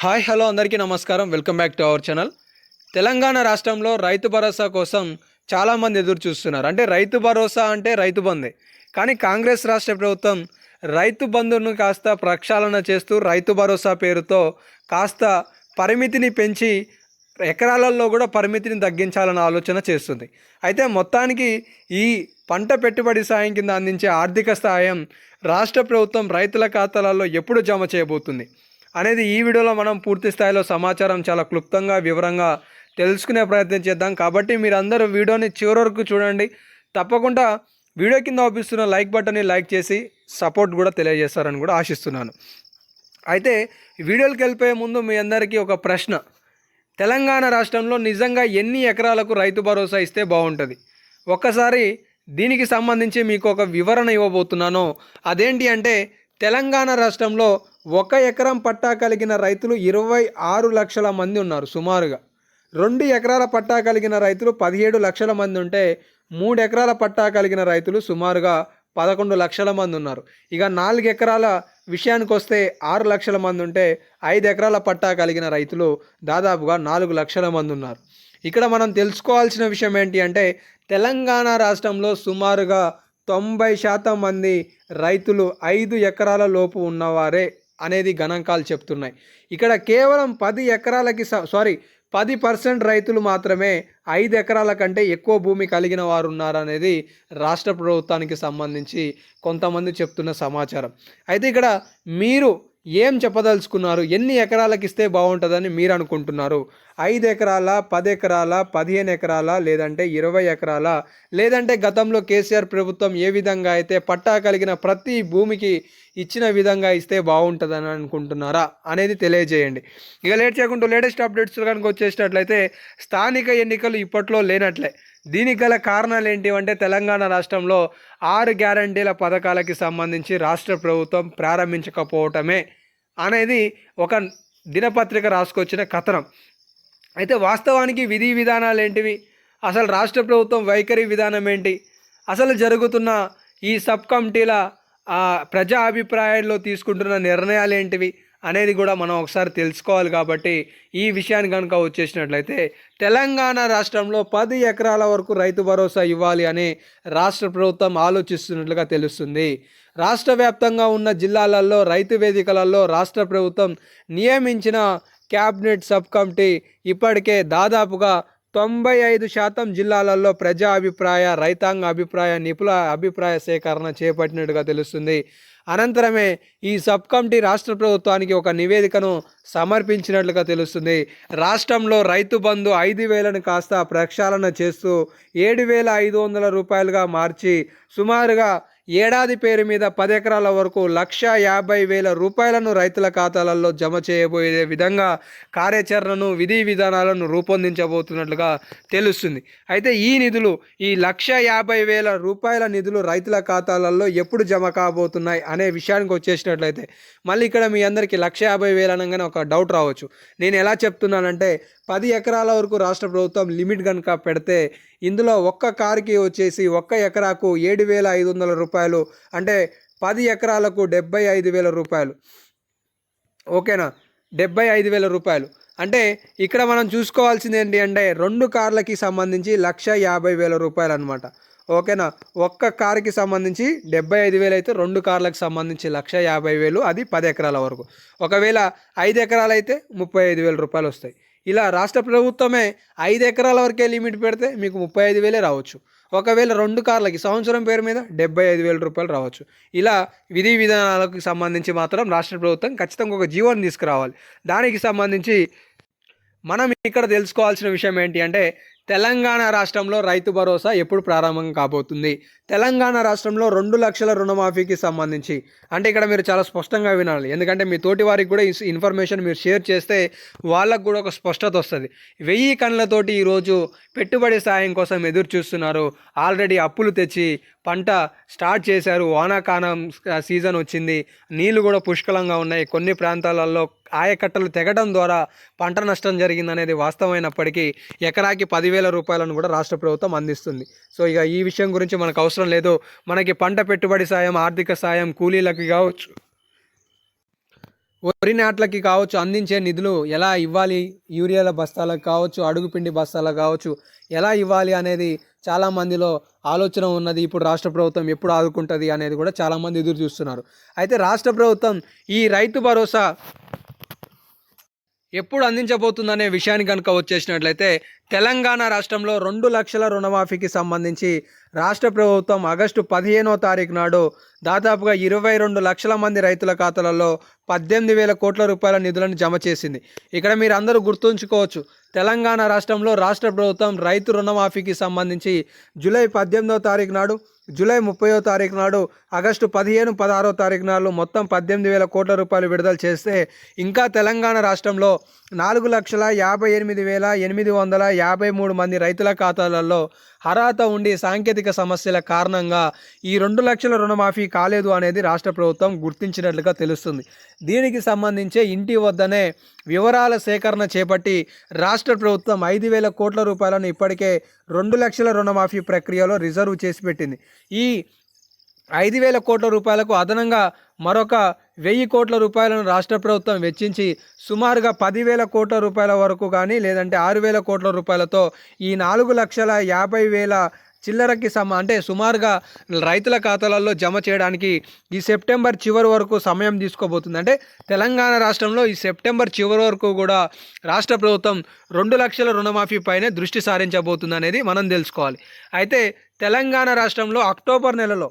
Hi hello అందరికీ నమస్కారం. Welcome back to our channel. Telangana రాష్ట్రంలో రైతు భరోసా కోసం చాలామంది ఎదురు చూస్తున్నారు. అంటే రైతు భరోసా అంటే రైతు బందే కానీ కాంగ్రెస్ రాష్ట్ర ప్రభుత్వం రైతు బంధును కాస్త ప్రక్షాళన చేస్తూ రైతు భరోసా పేరుతో కాస్త పరిమితిని పెంచి ఎకరాలలో కూడా పరిమితిని తగ్గించాలన్న ఆలోచన చేస్తుంది. అయితే మొత్తానికి ఈ పంట పెట్టుబడి సాయం కింద అందించే ఆర్థిక సహాయం రాష్ట్ర ప్రభుత్వం రైతుల ఖాతాలలో ఎప్పుడు జమ చేయబోతుంది? అనేది ఈ వీడియోలో మనం పూర్తి స్థాయిలో సమాచారం చాలా క్లుప్తంగా వివరంగా తెలుసుకునే ప్రయత్నం చేద్దాం. కాబట్టి మీరందరూ వీడియోని చివరి వరకు చూడండి. తప్పకుండా వీడియో కింద చూపిస్తున్న లైక్ బటన్ని లైక్ చేసి సపోర్ట్ కూడా తెలియజేస్తారని కూడా ఆశిస్తున్నాను. అయితే వీడియోలకు వెళ్ళిపోయే ముందు మీ అందరికీ ఒక ప్రశ్న. తెలంగాణ రాష్ట్రంలో నిజంగా ఎన్ని ఎకరాలకు రైతు భరోసా ఇస్తే బాగుంటుంది? ఒక్కసారి దీనికి సంబంధించి మీకు ఒక వివరణ ఇవ్వబోతున్నాను. అదేంటి అంటే తెలంగాణ రాష్ట్రంలో ఒక ఎకరం పట్టా కలిగిన రైతులు ఇరవై ఆరు లక్షల మంది ఉన్నారు సుమారుగా. రెండు ఎకరాల పట్టా కలిగిన రైతులు పదిహేడు లక్షల మంది ఉంటే మూడు ఎకరాల పట్టా కలిగిన రైతులు సుమారుగా పదకొండు లక్షల మంది ఉన్నారు. ఇక నాలుగు ఎకరాల విషయానికి వస్తే ఆరు లక్షల మంది ఉంటే ఐదు ఎకరాల పట్టా కలిగిన రైతులు దాదాపుగా నాలుగు లక్షల మంది ఉన్నారు. ఇక్కడ మనం తెలుసుకోవాల్సిన విషయం ఏంటి అంటే తెలంగాణ రాష్ట్రంలో సుమారుగా తొంభై శాతం మంది రైతులు ఐదు ఎకరాల లోపు ఉన్నవారే అనేది గణాంకాలు చెప్తున్నాయి. ఇక్కడ కేవలం పది ఎకరాలకి స- సారీ పది పర్సెంట్ రైతులు మాత్రమే ఐదు ఎకరాల కంటే ఎక్కువ భూమి కలిగిన వారు ఉన్నారనేది రాష్ట్ర ప్రభుత్వానికి సంబంధించి కొంతమంది చెప్తున్న సమాచారం. అయితే ఇక్కడ మీరు ఏం చెప్పదలుచుకున్నారు? ఎన్ని ఎకరాలకు ఇస్తే బాగుంటుందని మీరు అనుకుంటున్నారు ఐదు ఎకరాల పది ఎకరాల పదిహేను ఎకరాల లేదంటే ఇరవై ఎకరాల? లేదంటే గతంలో కేసీఆర్ ప్రభుత్వం ఏ విధంగా అయితే పట్టా కలిగిన ప్రతి భూమికి ఇచ్చిన విధంగా ఇస్తే బాగుంటుందని అనుకుంటున్నారా అనేది తెలియజేయండి. ఇక లేట్ చేయకుండా లేటెస్ట్ అప్డేట్స్ కనుక వచ్చేసినట్లయితే స్థానిక ఎన్నికలు ఇప్పట్లో లేనట్లే. దీనికి గల కారణాలు ఏంటి అంటే తెలంగాణ రాష్ట్రంలో ఆరు గ్యారంటీల పథకాలకి సంబంధించి రాష్ట్ర ప్రభుత్వం ప్రారంభించకపోవటమే అనేది ఒక దినపత్రిక రాసుకొచ్చిన కథనం. అయితే వాస్తవానికి విధి విధానాలు ఏంటివి? అసలు రాష్ట్ర ప్రభుత్వం వైఖరి విధానం ఏంటి? అసలు జరుగుతున్న ఈ సబ్ కమిటీల ప్రజా అభిప్రాయాల్లో తీసుకుంటున్న నిర్ణయాలు ఏంటివి? అనేది కూడా మనం ఒకసారి తెలుసుకోవాలి కాబట్టి ఈ విషయాన్ని కనుక వచ్చేసినట్లయితే తెలంగాణ రాష్ట్రంలో పది ఎకరాల వరకు రైతు భరోసా ఇవ్వాలి అని రాష్ట్ర ప్రభుత్వం ఆలోచిస్తున్నట్లుగా తెలుస్తుంది. రాష్ట్ర వ్యాప్తంగా ఉన్న జిల్లాలలో రైతు వేదికలలో రాష్ట్ర ప్రభుత్వం నియమించిన క్యాబినెట్ సబ్ కమిటీ ఇప్పటికే దాదాపుగా తొంభై ఐదు శాతం జిల్లాలలో ప్రజా అభిప్రాయ రైతాంగ అభిప్రాయ నిపుణ అభిప్రాయ సేకరణ చేపట్టినట్టుగా తెలుస్తుంది. అనంతరమే ఈ సబ్ కమిటీ రాష్ట్ర ప్రభుత్వానికి ఒక నివేదికను సమర్పించినట్లుగా తెలుస్తుంది. రాష్ట్రంలో రైతు బంధు ఐదు వేలను కాస్త ప్రక్షాళన చేస్తూ ఏడు వేల ఐదు వందల రూపాయలుగా మార్చి సుమారుగా ఏడాది పేరు మీద పది ఎకరాల వరకు లక్ష యాభై వేల రూపాయలను రైతుల ఖాతాలలో జమ చేయబోయే విధంగా కార్యాచరణను విధి విధానాలను రూపొందించబోతున్నట్లుగా తెలుస్తుంది. అయితే ఈ నిధులు ఈ లక్ష యాభై వేల రూపాయల నిధులు రైతుల ఖాతాలలో ఎప్పుడు జమ కాబోతున్నాయి అనే విషయానికి వచ్చేసినట్లయితే మళ్ళీ ఇక్కడ మీ అందరికీ లక్ష యాభై వేలు అనగానే ఒక డౌట్ రావచ్చు. నేను ఎలా చెప్తున్నానంటే పది ఎకరాల వరకు రాష్ట్ర ప్రభుత్వం లిమిట్ కనుక పెడితే ఇందులో ఒక్క కారుకి వచ్చేసి ఒక్క ఎకరాకు ఏడు వేల ఐదు వందల రూపాయలు అంటే పది ఎకరాలకు డెబ్బై ఐదు వేల రూపాయలు. ఓకేనా? డెబ్బై ఐదు వేల రూపాయలు. అంటే ఇక్కడ మనం చూసుకోవాల్సింది ఏంటి అంటే రెండు కార్లకి సంబంధించి లక్ష యాభై వేల రూపాయలు అనమాట ఓకేనా? ఒక్క కారుకి సంబంధించి డెబ్బై ఐదు వేలు అయితే రెండు కార్లకు సంబంధించి లక్ష యాభై వేలు అది పది ఎకరాల వరకు. ఒకవేళ ఐదు ఎకరాలు అయితే ముప్పై ఐదు వేల రూపాయలు వస్తాయి. ఇలా రాష్ట్ర ప్రభుత్వమే ఐదు ఎకరాల వరకే లిమిట్ పెడితే మీకు ముప్పై ఐదు వేలే రావచ్చు. ఒకవేళ రెండు కార్లకి సంవత్సరం పేరు మీద డెబ్బై ఐదు వేల రూపాయలు రావచ్చు. ఇలా విధి విధానాలకు సంబంధించి మాత్రం రాష్ట్ర ప్రభుత్వం ఖచ్చితంగా ఒక జీవోని తీసుకురావాలి. దానికి సంబంధించి మనం ఇక్కడ తెలుసుకోవాల్సిన విషయం ఏంటి అంటే తెలంగాణ రాష్ట్రంలో రైతు భరోసా ఎప్పుడు ప్రారంభం కాబోతుంది? తెలంగాణ రాష్ట్రంలో రెండు లక్షల రుణమాఫీకి సంబంధించి. అంటే ఇక్కడ మీరు చాలా స్పష్టంగా వినాలి. ఎందుకంటే మీ తోటి వారికి కూడా ఇన్ఫర్మేషన్ మీరు షేర్ చేస్తే వాళ్ళకు కూడా ఒక స్పష్టత వస్తుంది. వెయ్యి కళ్ళతోటి ఈరోజు పెట్టుబడి సాయం కోసం ఎదురు చూస్తున్నారు. ఆల్రెడీ అప్పులు తెచ్చి పంట స్టార్ట్ చేశారు. వానాకాలం సీజన్ వచ్చింది. నీళ్ళు కూడా పుష్కలంగా ఉన్నాయి. కొన్ని ప్రాంతాలలో ఆయకట్టలు తెగడం ద్వారా పంట నష్టం జరిగిందనేది వాస్తవమైనప్పటికీ ఎకరాకి పదివేల రూపాయలను కూడా రాష్ట్ర ప్రభుత్వం అందిస్తుంది. సో ఇక ఈ విషయం గురించి మనకు అవసరం లేదు. మనకి పంట పెట్టుబడి సాయం ఆర్థిక సాయం కూలీలకి కావచ్చు వరి నాట్లకి కావచ్చు అందించే నిధులు ఎలా ఇవ్వాలి? యూరియాల బస్తాలకు కావచ్చు అడుగుపిండి బస్తాలకు కావచ్చు ఎలా ఇవ్వాలి అనేది చాలామందిలో ఆలోచన ఉన్నది. ఇప్పుడు రాష్ట్ర ప్రభుత్వం ఎప్పుడు ఆదుకుంటుంది అనేది కూడా చాలామంది ఎదురు చూస్తున్నారు. అయితే రాష్ట్ర ప్రభుత్వం ఈ రైతు భరోసా ఎప్పుడు అందించబోతుందనే విషయాన్ని కనుక వచ్చేసినట్లయితే తెలంగాణ రాష్ట్రంలో రెండు లక్షల రుణమాఫీకి సంబంధించి రాష్ట్ర ప్రభుత్వం ఆగస్టు పదిహేనో తారీఖు నాడు దాదాపుగా ఇరవై రెండు లక్షల మంది రైతుల ఖాతాలలో పద్దెనిమిది వేల కోట్ల రూపాయల నిధులను జమ చేసింది. ఇక్కడ మీరు అందరూ గుర్తుంచుకోవచ్చు తెలంగాణ రాష్ట్రంలో రాష్ట్ర ప్రభుత్వం రైతు రుణమాఫీకి సంబంధించి జూలై పద్దెనిమిదో తారీఖు నాడు జూలై ముప్పయో తారీఖు నాడు ఆగస్టు పదిహేను పదహారో తారీఖు నాడు మొత్తం పద్దెనిమిది వేల కోట్ల రూపాయలు విడుదల చేస్తే ఇంకా తెలంగాణ రాష్ట్రంలో నాలుగు లక్షల యాభై ఎనిమిది వేల ఎనిమిది వందల యాభై మూడు మంది రైతుల ఖాతాలలో అర్హత ఉండి సాంకేతిక సమస్యల కారణంగా ఈ రెండు లక్షల రుణమాఫీ కాలేదు అనేది రాష్ట్ర ప్రభుత్వం గుర్తించినట్లుగా తెలుస్తుంది. దీనికి సంబంధించి ఇంటి వద్దనే వివరాల సేకరణ చేపట్టి రాష్ట్ర ప్రభుత్వం ఐదు వేల కోట్ల రూపాయలను ఇప్పటికే రెండు లక్షల రుణమాఫీ ప్రక్రియలో రిజర్వ్ చేసి పెట్టింది. ఈ ఐదు వేల కోట్ల రూపాయలకు అదనంగా మరొక వెయ్యి కోట్ల రూపాయలను రాష్ట్ర ప్రభుత్వం వెచ్చించి సుమారుగా పదివేల కోట్ల రూపాయల వరకు కానీ లేదంటే ఆరు వేల కోట్ల రూపాయలతో ఈ నాలుగు లక్షల యాభై వేల చిల్లరకి సమ అంటే సుమారుగా రైతుల ఖాతాలలో జమ చేయడానికి ఈ సెప్టెంబర్ చివరి వరకు సమయం తీసుకోబోతుంది. అంటే తెలంగాణ రాష్ట్రంలో ఈ సెప్టెంబర్ చివరి వరకు కూడా రాష్ట్ర ప్రభుత్వం రెండు లక్షల రుణమాఫీ పైనే దృష్టి సారించబోతుంది అనేది మనం తెలుసుకోవాలి. అయితే తెలంగాణ రాష్ట్రంలో అక్టోబర్ నెలలో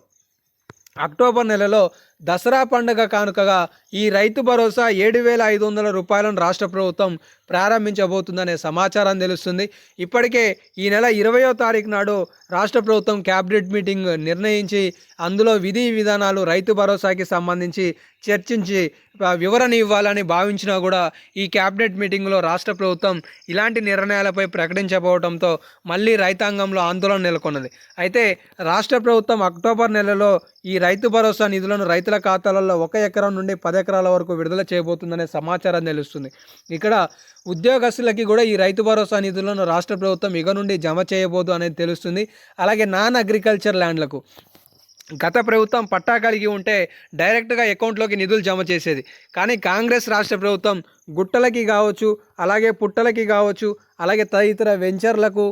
అక్టోబర్ నెలలో దసరా పండుగ కానుకగా ఈ రైతు భరోసా ఏడు వేల ఐదు వందల రూపాయలను రాష్ట్ర ప్రభుత్వం ప్రారంభించబోతుందనే సమాచారం తెలుస్తుంది. ఇప్పటికే ఈ నెల ఇరవయో తారీఖు నాడు రాష్ట్ర ప్రభుత్వం క్యాబినెట్ మీటింగ్ నిర్ణయించి అందులో విధి విధానాలు రైతు భరోసాకి సంబంధించి చర్చించి వివరణ ఇవ్వాలని భావించినా కూడా ఈ క్యాబినెట్ మీటింగ్లో రాష్ట్ర ప్రభుత్వం ఇలాంటి నిర్ణయాలపై ప్రకటించబోవడంతో మళ్ళీ రైతాంగంలో ఆందోళన నెలకొన్నది. అయితే రాష్ట్ర ప్రభుత్వం అక్టోబర్ నెలలో ఈ రైతు భరోసా నిధులను రైతు రైతుల ఖాతాలలో ఒక ఎకరం నుండి పది ఎకరాల వరకు విడుదల చేయబోతుందనే సమాచారం తెలుస్తుంది. ఇక్కడ ఉద్యోగస్తులకి కూడా ఈ రైతు భరోసా నిధులను రాష్ట్ర ప్రభుత్వం ఇక నుండి జమ చేయబోదు అనేది తెలుస్తుంది. అలాగే నాన్ అగ్రికల్చర్ ల్యాండ్లకు గత ప్రభుత్వం పట్టా కలిగి ఉంటే డైరెక్ట్గా అకౌంట్లోకి నిధులు జమ చేసేది. కానీ కాంగ్రెస్ రాష్ట్ర ప్రభుత్వం గుట్టలకి కావచ్చు అలాగే పుట్టలకి కావచ్చు అలాగే తదితర వెంచర్లకు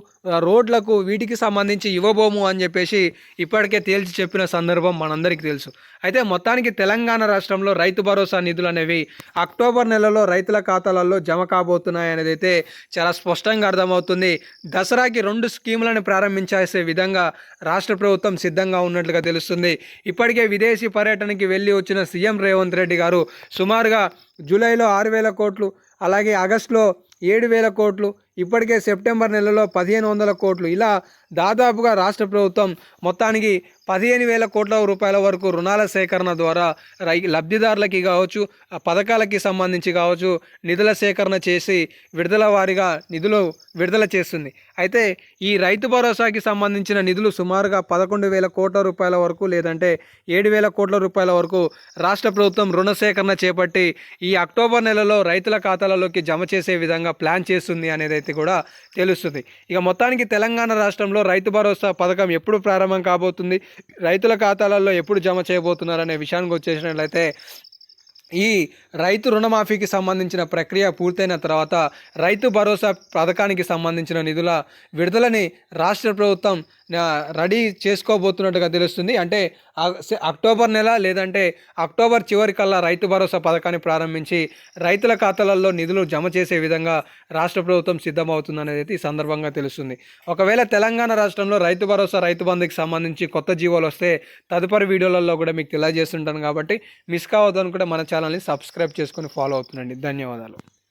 రోడ్లకు వీటికి సంబంధించి ఇవ్వబోము అని చెప్పేసి ఇప్పటికే తేల్చి చెప్పిన సందర్భం మనందరికీ తెలుసు. అయితే మొత్తానికి తెలంగాణ రాష్ట్రంలో రైతు భరోసా నిధులు అనేవి అక్టోబర్ నెలలో రైతుల ఖాతాలలో జమ కాబోతున్నాయి అనేది అయితే చాలా స్పష్టంగా అర్థమవుతుంది. దసరాకి రెండు స్కీములను ప్రారంభించేసే విధంగా రాష్ట్ర ప్రభుత్వం సిద్ధంగా ఉన్నట్లుగా తెలుస్తుంది. ఇప్పటికే విదేశీ పర్యటనకి వెళ్ళి వచ్చిన సీఎం రేవంత్ రెడ్డి గారు సుమారుగా జూలైలో ఆరు వేల కోట్లు అలాగే ఆగస్టులో ఏడు వేల కోట్లు ఇప్పటికే సెప్టెంబర్ నెలలో పదిహేను వందల కోట్లు. ఇలా దాదాపుగా రాష్ట్ర ప్రభుత్వం మొత్తానికి పదిహేను వేల కోట్ల రూపాయల వరకు రుణాల సేకరణ ద్వారా రై లబ్ధిదారులకి కావచ్చు ఆ పథకాలకి సంబంధించి కావచ్చు నిధుల సేకరణ చేసి విడుదల వారిగా నిధులు విడుదల చేస్తుంది. అయితే ఈ రైతు భరోసాకి సంబంధించిన నిధులు సుమారుగా పదకొండు వేల కోట్ల రూపాయల వరకు లేదంటే ఏడు వేల కోట్ల రూపాయల వరకు రాష్ట్ర ప్రభుత్వం రుణ సేకరణ చేపట్టి ఈ అక్టోబర్ నెలలో రైతుల ఖాతాలలోకి జమ చేసే విధంగా ప్లాన్ చేస్తుంది అనేది అయితే కూడా తెలుస్తుంది. ఇక మొత్తానికి తెలంగాణ రాష్ట్రంలో రైతు భరోసా పథకం ఎప్పుడు ప్రారంభం కాబోతుంది? రైతుల ఖాతాలలో ఎప్పుడు జమ చేయబోతున్నారు అనే విషయానికి వచ్చేసినట్లయితే ఈ రైతు రుణమాఫీకి సంబంధించిన ప్రక్రియ పూర్తయిన తర్వాత రైతు భరోసా పథకానికి సంబంధించిన నిధుల విడుదలని రాష్ట్ర ప్రభుత్వం రెడీ చేసుకోబోతున్నట్టుగా తెలుస్తుంది. అంటే అక్టోబర్ నెల లేదంటే అక్టోబర్ చివరి కల్లా రైతు భరోసా పథకాన్ని ప్రారంభించి రైతుల ఖాతాలలో నిధులు జమ చేసే విధంగా రాష్ట్ర ప్రభుత్వం సిద్ధమవుతుంది అనేది ఈ సందర్భంగా తెలుస్తుంది. ఒకవేళ తెలంగాణ రాష్ట్రంలో రైతు భరోసా రైతు బంధుకి సంబంధించి కొత్త జీవోలు వస్తే తదుపరి వీడియోలలో కూడా మీకు తెలియజేస్తుంటాను కాబట్టి మిస్ కావద్దు అనుకుంటే మన ఛానల్ని సబ్స్క్రైబ్ చేసుకొని ఫాలో అవుతుందండి ధన్యవాదాలు.